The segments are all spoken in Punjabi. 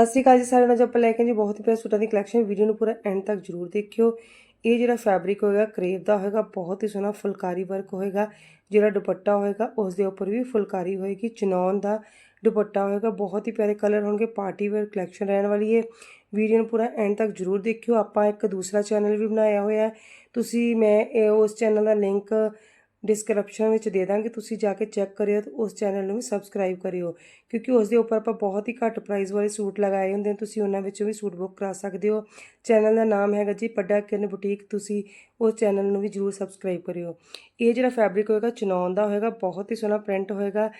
ਸਤਿ ਸ਼੍ਰੀ ਅਕਾਲ ਜੀ ਸਾਰਿਆਂ ਨੂੰ, ਅੱਜ ਆਪਾਂ ਲੈ ਕੇ ਜੀ ਬਹੁਤ ਹੀ ਪਿਆਰੇ ਸੂਟਾਂ ਦੀ ਕਲੈਕਸ਼ਨ ਵੀਡੀਓ ਨੂੰ ਪੂਰਾ ਐਂਡ ਤੱਕ ਜਰੂਰ ਦੇਖਿਓ। ਇਹ ਜਿਹੜਾ ਫੈਬਰਿਕ ਹੋਏਗਾ ਕਰੇਵ ਦਾ ਹੋਏਗਾ, ਬਹੁਤ ਹੀ ਸੋਹਣਾ ਫੁਲਕਾਰੀ ਵਰਕ ਹੋਏਗਾ। ਜਿਹੜਾ ਦੁਪੱਟਾ ਹੋਏਗਾ ਉਸ ਦੇ ਉੱਪਰ ਵੀ ਫੁਲਕਾਰੀ ਹੋਏਗੀ ਚਨੌਨ ਦਾ ਦੁਪੱਟਾ ਹੋਏਗਾ। ਬਹੁਤ ਹੀ ਪਿਆਰੇ ਕਲਰ ਹੋਣਗੇ ਪਾਰਟੀ ਵੇਅਰ ਕਲੈਕਸ਼ਨ ਰਹਿਣ ਵਾਲੀ ਹੈ ਵੀਡੀਓ ਨੂੰ ਪੂਰਾ ਐਂਡ ਤੱਕ ਜਰੂਰ ਦੇਖਿਓ। ਆਪਾਂ ਇੱਕ ਦੂਸਰਾ ਚੈਨਲ ਵੀ ਬਣਾਇਆ ਹੋਇਆ ਹੈ। ਤੁਸੀਂ ਮੈਂ ਉਸ ਚੈਨਲ ਦਾ ਲਿੰਕ ਡਿਸਕ੍ਰਿਪਸ਼ਨ ਵਿੱਚ ਦੇ ਦਾਂਗੇ। ਤੁਸੀਂ ਜਾ ਕੇ ਚੈੱਕ ਕਰਿਓ ਤੇ ਉਸ ਚੈਨਲ ਨੂੰ ਵੀ ਸਬਸਕ੍ਰਾਈਬ ਕਰਿਓ। ਕਿਉਂਕਿ ਉਸ ਦੇ ਉੱਪਰ ਆਪਾਂ ਬਹੁਤ ਹੀ ਘੱਟ ਪ੍ਰਾਈਸ ਵਾਲੇ ਸੂਟ ਲਗਾਏ ਹੁੰਦੇ ਨੇ ਤੁਸੀਂ ਉਹਨਾਂ ਵਿੱਚੋਂ ਵੀ ਸੂਟ ਬੁੱਕ ਕਰਾ ਸਕਦੇ ਹੋ। ਚੈਨਲ ਦਾ ਨਾਮ ਹੈਗਾ ਜੀ ਪੱਡਾ ਕਿਰਨ ਬੁਟੀਕ ਤੁਸੀਂ ਉਸ ਚੈਨਲ ਨੂੰ ਵੀ ਜਰੂਰ ਸਬਸਕ੍ਰਾਈਬ ਕਰਿਓ। ਇਹ ਜਿਹੜਾ ਫੈਬਰਿਕ ਹੋਏਗਾ ਚਨੌਨ ਦਾ ਹੋਏਗਾ, ਬਹੁਤ ਹੀ ਸੋਹਣਾ ਪ੍ਰਿੰਟ ਹੋਏਗਾ।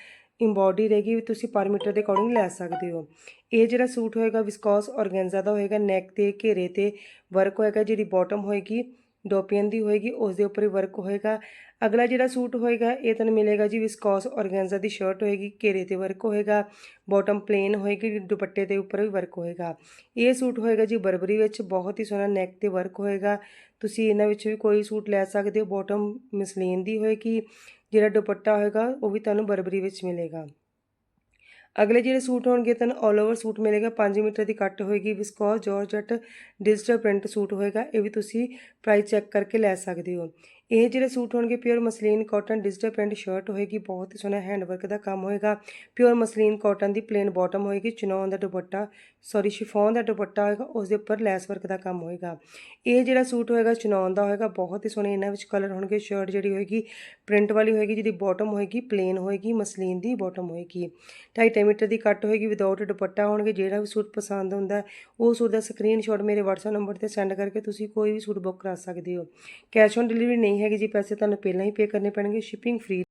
ਇੰਬੋਡੀ ਰਹੇਗੀ ਵੀ ਤੁਸੀਂ ਪਰ ਮੀਟਰ ਦੇ ਅਕੋਰਡਿੰਗ ਲੈ ਸਕਦੇ ਹੋ। ਇਹ ਜਿਹੜਾ ਸੂਟ ਹੋਏਗਾ ਵਿਸਕੋਸ ਔਰਗੈਂਜ਼ਾ ਦਾ ਹੋਏਗਾ ਨੈਕ ਤੇ, ਘੇਰੇ ਤੇ ਵਰਕ ਹੋਏਗਾ, ਜਿਹੜੀ ਬਾਟਮ ਹੋਏਗੀ। ਡੋਪੀਅਨ ਦੀ ਹੋਏਗੀ ਉਸ ਦੇ ਉੱਪਰ ਹੀ ਵਰਕ ਹੋਏਗਾ। ਅਗਲਾ ਜਿਹੜਾ ਸੂਟ ਹੋਏਗਾ, ਇਹ ਤੁਹਾਨੂੰ ਮਿਲੇਗਾ ਜੀ ਵਿਸਕੋਸ ਔਰਗੈਂਜ਼ਾ ਦੀ ਸ਼ਰਟ ਹੋਏਗੀ, ਘੇਰੇ ਤੇ ਵਰਕ ਹੋਏਗਾ ਬਾਟਮ ਪਲੇਨ ਹੋਏਗੀ, ਦੁਪੱਟੇ ਦੇ ਉੱਪਰ ਵੀ ਵਰਕ ਹੋਏਗਾ। ਇਹ ਸੂਟ ਹੋਏਗਾ ਜੀ ਬਰਬਰੀ ਵਿੱਚ, ਬਹੁਤ ਹੀ ਸੋਹਣਾ ਨੈਕ ਤੇ ਵਰਕ ਹੋਏਗਾ। ਤੁਸੀਂ ਇਹਨਾਂ ਵਿੱਚ ਵੀ ਕੋਈ ਸੂਟ ਲੈ ਸਕਦੇ ਹੋ ਬਾਟਮ ਮਿਸਲੀਨ ਦੀ ਹੋਏਗੀ, ਜਿਹੜਾ ਦੁਪੱਟਾ ਹੋਏਗਾ, ਉਹ ਵੀ ਤੁਹਾਨੂੰ ਬਰਬਰੀ ਵਿੱਚ ਮਿਲੇਗਾ। ਅਗਲੇ ਜਿਹੜੇ ਸੂਟ ਹੋਣਗੇ, ਤੁਹਾਨੂੰ 올 ਓਵਰ ਸੂਟ ਮਿਲੇਗਾ। 5 ਮੀਟਰ ਦੀ ਕੱਟ ਹੋਏਗੀ viscose georgette digital print suit ਹੋਏਗਾ। ਇਹ ਵੀ ਤੁਸੀਂ ਪ੍ਰਾਈਸ ਚੈੱਕ ਕਰਕੇ ਲੈ ਸਕਦੇ ਹੋ। ਇਹ ਜਿਹੜੇ ਸੂਟ ਹੋਣਗੇ pure muslin cotton digital print shirt ਹੋਏਗੀ, ਬਹੁਤ ਹੀ ਸੋਹਣਾ ਹੈਂਡ ਵਰਕ ਦਾ ਕੰਮ ਹੋਏਗਾ। ਪਿਓਰ ਮਸਲੀਨ ਕਾਟਨ ਦੀ ਪਲੇਨ ਬਾਟਮ ਹੋਏਗੀ ਚਨੌਨ ਦਾ ਦੁਪੱਟਾ ਸੌਰੀ ਸ਼ਿਫੋਨ ਦਾ ਦੁਪੱਟਾ ਹੋਏਗਾ ਉਸ ਦੇ ਉੱਪਰ ਲੈਸ ਵਰਕ ਦਾ ਕੰਮ ਹੋਏਗਾ। ਇਹ ਜਿਹੜਾ ਸੂਟ ਹੋਏਗਾ ਚਨੌਨ ਦਾ ਹੋਏਗਾ, ਬਹੁਤ ਹੀ ਸੋਹਣੇ ਇਹਨਾਂ ਵਿੱਚ ਕਲਰ ਹੋਣਗੇ ਸ਼ਰਟ ਜਿਹੜੀ ਹੋਏਗੀ ਪ੍ਰਿੰਟ ਵਾਲੀ ਹੋਏਗੀ, ਜਿਹਦੀ ਬਾਟਮ ਹੋਏਗੀ ਪਲੇਨ ਹੋਏਗੀ, ਮਸਲੀਨ ਦੀ ਬਾਟਮ ਹੋਏਗੀ। 2.5 ਮੀਟਰ ਦੀ ਕੱਟ ਹੋਏਗੀ ਵਿਦਆਊਟ ਦੁਪੱਟਾ ਹੋਣਗੇ, ਜਿਹੜਾ ਵੀ ਸੂਟ ਪਸੰਦ ਹੁੰਦਾ, ਉਹ ਸੂਟ ਦਾ ਸਕਰੀਨਸ਼ਾਟ ਮੇਰੇ WhatsApp ਨੰਬਰ ਤੇ ਸੈਂਡ ਕਰਕੇ ਤੁਸੀਂ ਕੋਈ ਵੀ ਸੂਟ ਬੁੱਕ ਕਰਾ ਸਕਦੇ ਹੋ। ਕੈਸ਼ ਔਨ ਡਿਲੀਵਰੀ ਨਹੀਂ ਨਹੀਂ ਹੈਗੀ ਜੀ ਪੈਸੇ ਤੁਹਾਨੂੰ ਪਹਿਲਾਂ ਹੀ ਪੇ ਕਰਨੇ ਪੈਣਗੇ ਸ਼ਿਪਿੰਗ ਫ੍ਰੀ